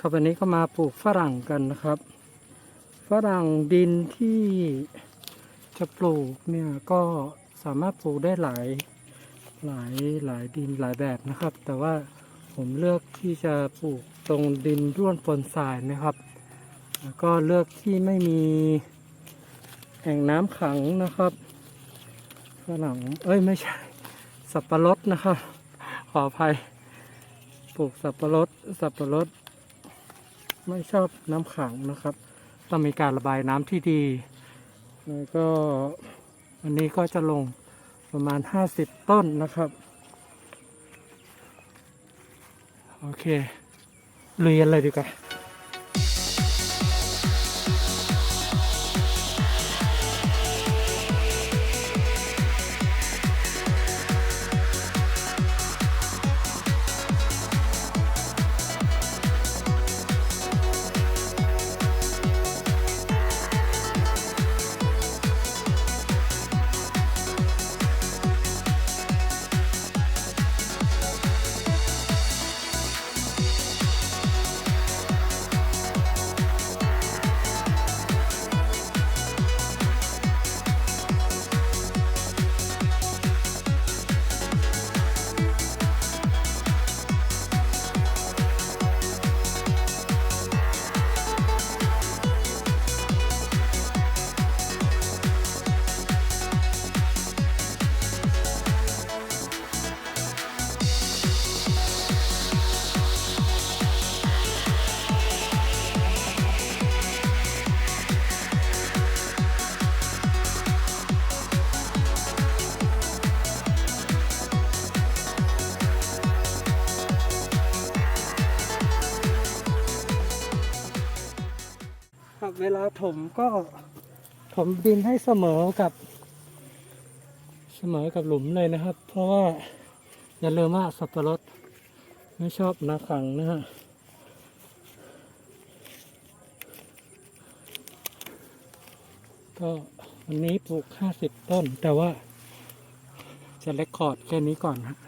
ครับวันนี้ก็มาปลูกฝรั่งกันนะครับ ฝรั่งดินที่จะปลูกเนี่ยก็สามารถปลูกได้หลายหลายหลายดินหลายแบบนะครับ แต่ว่าผมเลือกที่จะปลูกตรงดินร่วนปนทรายนะครับ แล้วก็เลือกที่ไม่มีแอ่งน้ำขังนะครับฝรั่งเอ้ยไม่ใช่ สับปะรดนะครับ ขออภัย ปลูกสับปะรด สับปะรด ไม่ชอบน้ำขังนะครับ ต้องมีการระบายน้ำที่ดี แล้วก็อันนี้ก็จะลงประมาณ 50 ต้นนะครับ โอเคลุยกันเลยดีกว่า ครับ เวลาถมก็ถมดินให้เสมอกับ เสมอกับหลุมเลยนะครับ เพราะว่าอย่าลืมว่าสับปะรดไม่ชอบน้ำขังนะฮะก็วันนี้ปลูก 50 ต้น แต่ว่าจะเลคคอร์ดแค่นี้ก่อนฮะ